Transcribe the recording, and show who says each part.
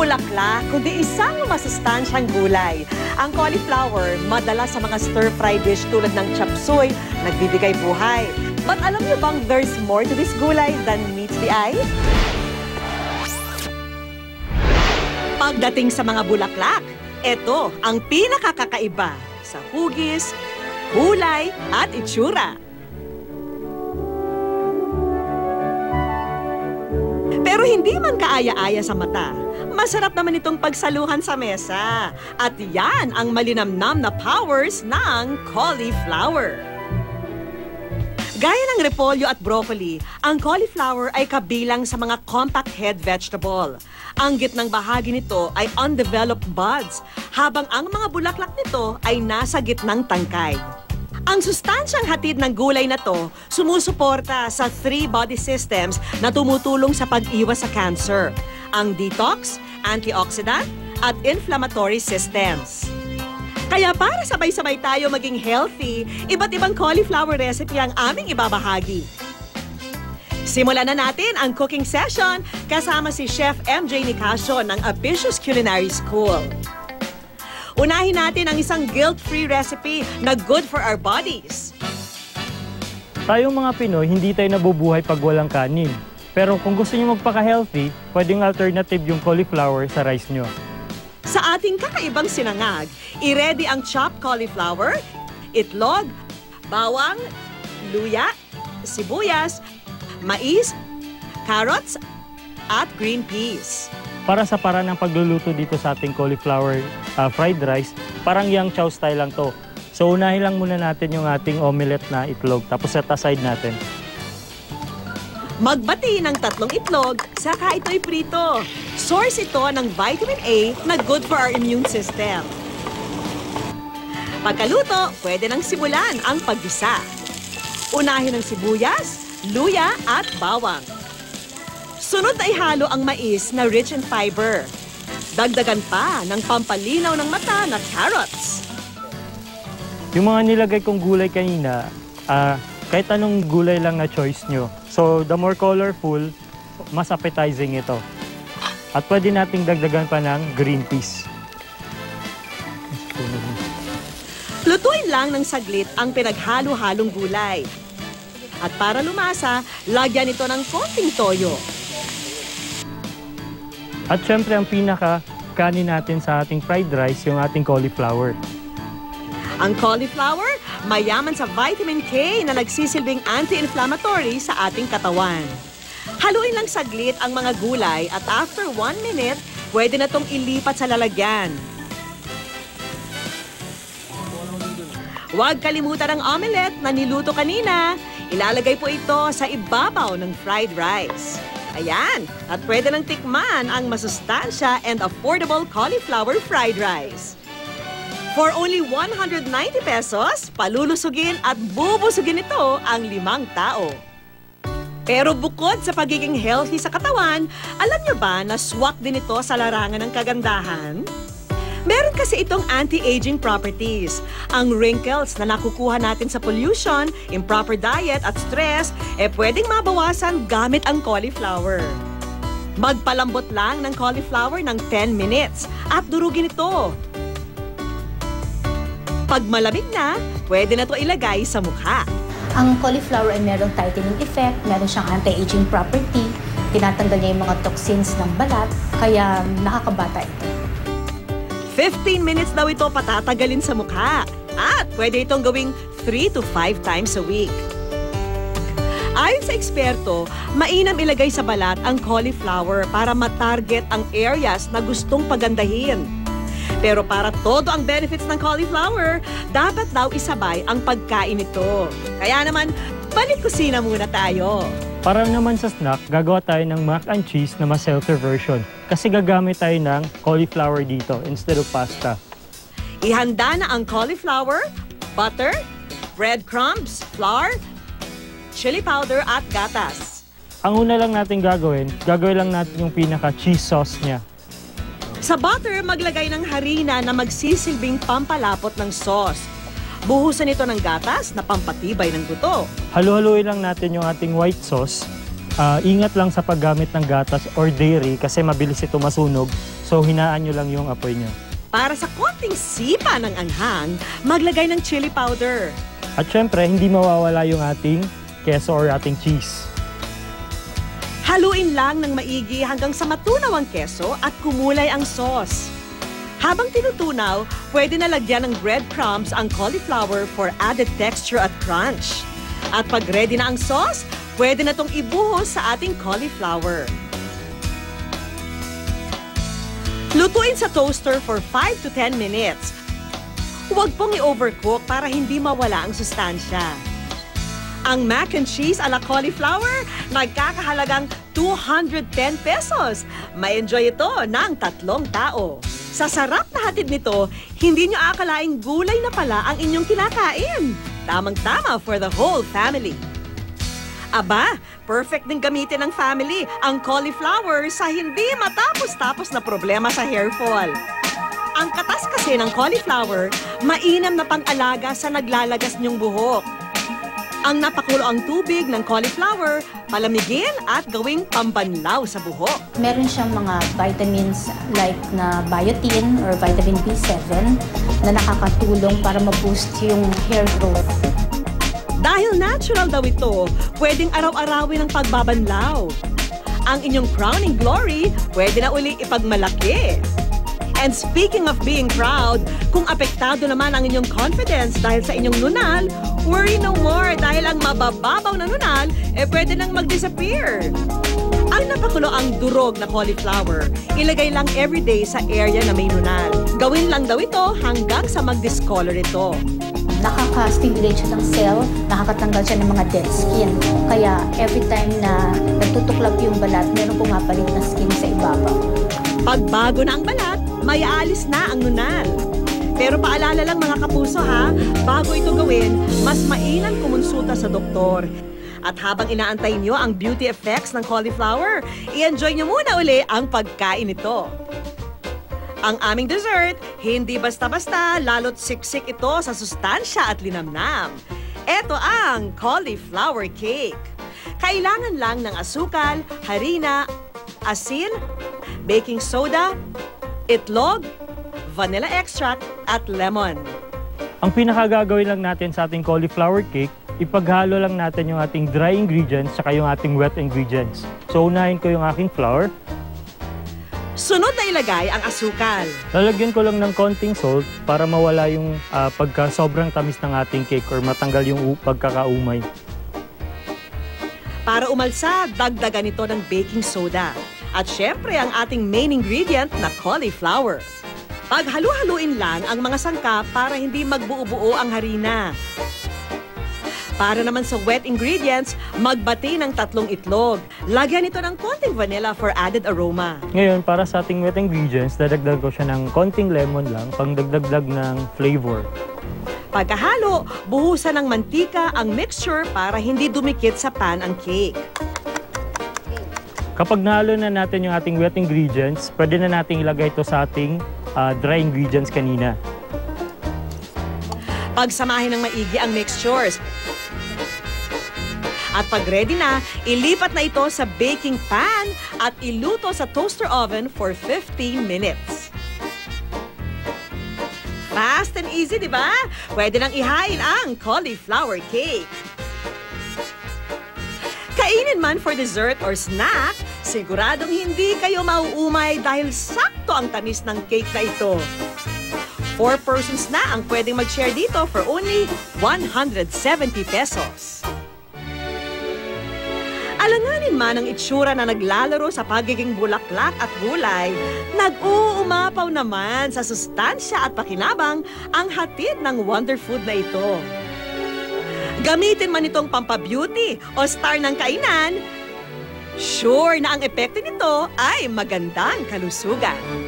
Speaker 1: bulaklak, kundi isang masustansyang gulay. Ang cauliflower, madalas sa mga stir-fry dish tulad ng chop suey, nagbibigay buhay. But alam niyo bang there's more to this gulay than meets the eye? Pagdating sa mga bulaklak, ito ang pinakakakaiba sa hugis, kulay at itsura. Pero hindi man kaaya-aya sa mata, masarap naman itong pagsaluhan sa mesa. At yan ang malinamnam na powers ng cauliflower. Gaya ng repolyo at broccoli, ang cauliflower ay kabilang sa mga compact head vegetable. Ang gitnang bahagi nito ay undeveloped buds, habang ang mga bulaklak nito ay nasa gitnang tangkay. Ang sustansyang hatid ng gulay na to sumusuporta sa three body systems na tumutulong sa pag-iwas sa cancer. Ang detox, antioxidant, at inflammatory systems. Kaya para sabay-sabay tayo maging healthy, iba't ibang cauliflower recipe ang aming ibabahagi. Simulan na natin ang cooking session kasama si Chef MJ Nicasio ng Ambitious Culinary School. Unahin natin ang isang guilt-free recipe na good for our bodies.
Speaker 2: Tayong mga Pinoy, hindi tayo nabubuhay pag walang kanin. Pero kung gusto niyo magpaka-healthy, pwedeng alternative yung cauliflower sa rice nyo.
Speaker 1: Sa ating kakaibang sinangag, i-ready ang chopped cauliflower, itlog, bawang, luya, sibuyas, mais, carrots, at green peas.
Speaker 2: Para sa para ng pagluluto dito sa ating cauliflower uh, fried rice, parang yang chow style lang to. So unahin lang muna natin yung ating omelette na itlog, tapos set aside natin.
Speaker 1: Magbati ng tatlong itlog, saka ito'y prito. Source ito ng vitamin A na good for our immune system. Pagkaluto, pwede nang simulan ang paggisa. Unahin ang sibuyas, luya at bawang. Sunod na ihalo ang mais na rich in fiber. Dagdagan pa ng pampalinaw ng mata na carrots.
Speaker 2: Yung mga nilagay kong gulay kanina, ah, kahit anong gulay lang na choice nyo. So, the more colorful, mas appetizing ito. At pwede nating dagdagan pa ng green peas.
Speaker 1: Lutuin lang ng saglit ang pinaghalo-halong gulay. At para lumasa, lagyan ito ng konting toyo.
Speaker 2: At syempre, ang pinaka kanin natin sa ating fried rice, yung ating cauliflower.
Speaker 1: Ang cauliflower, mayaman sa vitamin K na nagsisilbing anti-inflammatory sa ating katawan. Haluin lang saglit ang mga gulay at after one minute, pwede na tong ilipat sa lalagyan. Huwag kalimutan ang omelette na niluto kanina. Ilalagay po ito sa ibabaw ng fried rice. Ayan, at pwede nang tikman ang masustansya and affordable cauliflower fried rice. For only 190 pesos, palulusugin at bubusugin ito ang limang tao. Pero bukod sa pagiging healthy sa katawan, alam niyo ba na swak din ito sa larangan ng kagandahan? Meron kasi itong anti-aging properties. Ang wrinkles na nakukuha natin sa pollution, improper diet at stress, eh pwedeng mabawasan gamit ang cauliflower. Magpalambot lang ng cauliflower ng 10 minutes at durugin ito. Pag malamig na, pwede na ito ilagay sa mukha.
Speaker 3: Ang cauliflower ay merong tightening effect, meron siyang anti-aging property, tinatanggal niya yung mga toxins ng balat, kaya nakakabata ito.
Speaker 1: 15 minutes daw ito patatagalin sa mukha. At pwede itong gawing 3 to 5 times a week. Ayon sa eksperto, mainam ilagay sa balat ang cauliflower para matarget ang areas na gustong pagandahin. Pero para todo ang benefits ng cauliflower, dapat daw isabay ang pagkain nito. Kaya naman, balik kusina muna tayo.
Speaker 2: Para naman sa snack, gagawa tayo ng mac and cheese na mas healthier version. Kasi gagamit tayo ng cauliflower dito instead of pasta.
Speaker 1: Ihanda na ang cauliflower, butter, breadcrumbs, flour, chili powder at gatas.
Speaker 2: Ang una lang natin gagawin, gagawin lang natin yung pinaka-cheese sauce niya.
Speaker 1: Sa butter, maglagay ng harina na magsisilbing pampalapot ng sauce. Buhusan ito ng gatas na pampatibay ng buto.
Speaker 2: Halu-haluin lang natin yung ating white sauce Ah, ingat lang sa paggamit ng gatas or dairy kasi mabilis ito masunog. So hinaan nyo lang yung apoy nyo.
Speaker 1: Para sa konting sipa ng anghang, maglagay ng chili powder.
Speaker 2: At syempre, hindi mawawala yung ating keso or ating cheese.
Speaker 1: Haluin lang ng maigi hanggang sa matunaw ang keso at kumulay ang sauce. Habang tinutunaw, pwede na lagyan ng breadcrumbs ang cauliflower for added texture at crunch. At pag ready na ang sauce, pwede na tong ibuhos sa ating cauliflower. Lutuin sa toaster for 5 to 10 minutes. Huwag pong i-overcook para hindi mawala ang sustansya. Ang mac and cheese a la cauliflower, nagkakahalagang 210 pesos. May enjoy ito ng tatlong tao. Sa sarap na hatid nito, hindi nyo akalaing gulay na pala ang inyong kinakain. Tamang-tama for the whole family. Aba, perfect din gamitin ng family ang cauliflower sa hindi matapos-tapos na problema sa hair fall. Ang katas kasi ng cauliflower, mainam na pang-alaga sa naglalagas niyong buhok. Ang napakulo ang tubig ng cauliflower, palamigin at gawing pambanlaw sa buhok.
Speaker 3: Meron siyang mga vitamins like na biotin or vitamin B7 na nakakatulong para ma-boost yung hair growth.
Speaker 1: Dahil natural daw ito, pwedeng araw-arawin ang pagbabanlaw. Ang inyong crowning glory, pwede na uli ipagmalaki. And speaking of being proud, kung apektado naman ang inyong confidence dahil sa inyong nunal, worry no more dahil ang mabababaw na nunal, eh pwede nang mag-disappear. Ang napakulo ang durog na cauliflower, ilagay lang everyday sa area na may nunal. Gawin lang daw ito hanggang sa mag-discolor ito.
Speaker 3: Nakaka-stimulate siya ng cell, nakakatanggal siya ng mga dead skin. Kaya every time na nagtutuklap yung balat, meron pumapalit na skin sa ibabaw.
Speaker 1: Pag bago na ang balat, may aalis na ang nunal. Pero paalala lang mga kapuso ha, bago ito gawin, mas mainam kumonsulta sa doktor. At habang inaantay nyo ang beauty effects ng cauliflower, i-enjoy nyo muna uli ang pagkain nito. Ang aming dessert, hindi basta-basta, lalo't siksik ito sa sustansya at linamnam. Ito ang cauliflower cake. Kailangan lang ng asukal, harina, asin, baking soda, itlog, vanilla extract, at lemon.
Speaker 2: Ang pinakagagawin lang natin sa ating cauliflower cake, ipaghalo lang natin yung ating dry ingredients saka yung ating wet ingredients. So unahin ko yung aking flour.
Speaker 1: Sunod na ilagay ang asukal.
Speaker 2: Lalagyan ko lang ng konting salt para mawala yung ah, pagka sobrang tamis ng ating cake or matanggal yung pagkakaumay.
Speaker 1: Para umalsa, dagdagan ito ng baking soda. At syempre ang ating main ingredient na cauliflower. Paghalu-haluin lang ang mga sangkap para hindi magbuo-buo ang harina. Para naman sa wet ingredients, magbati ng tatlong itlog. Lagyan ito ng konting vanilla for added aroma.
Speaker 2: Ngayon, para sa ating wet ingredients, dadagdag ko siya ng konting lemon lang, pang dagdag ng flavor.
Speaker 1: Pagkahalo, buhusan ng mantika ang mixture para hindi dumikit sa pan ang cake.
Speaker 2: Kapag nahalo na natin yung ating wet ingredients, pwede na nating ilagay ito sa ating ah, dry ingredients kanina.
Speaker 1: Pagsamahin ng maigi ang mixtures. At pag ready na, ilipat na ito sa baking pan at iluto sa toaster oven for 15 minutes. Fast and easy, di ba? Pwede nang ihain ang cauliflower cake. Kainin man for dessert or snack, siguradong hindi kayo mauumay dahil sakto ang tamis ng cake na ito. Four persons na ang pwedeng mag-share dito for only 170 pesos. Alanganin man ang itsura na naglalaro sa pagiging bulaklak at gulay, nag-uumapaw naman sa sustansya at pakinabang ang hatid ng wonder food na ito. Gamitin man itong pampabeauty o star ng kainan, sure na ang epekto nito ay magandang kalusugan.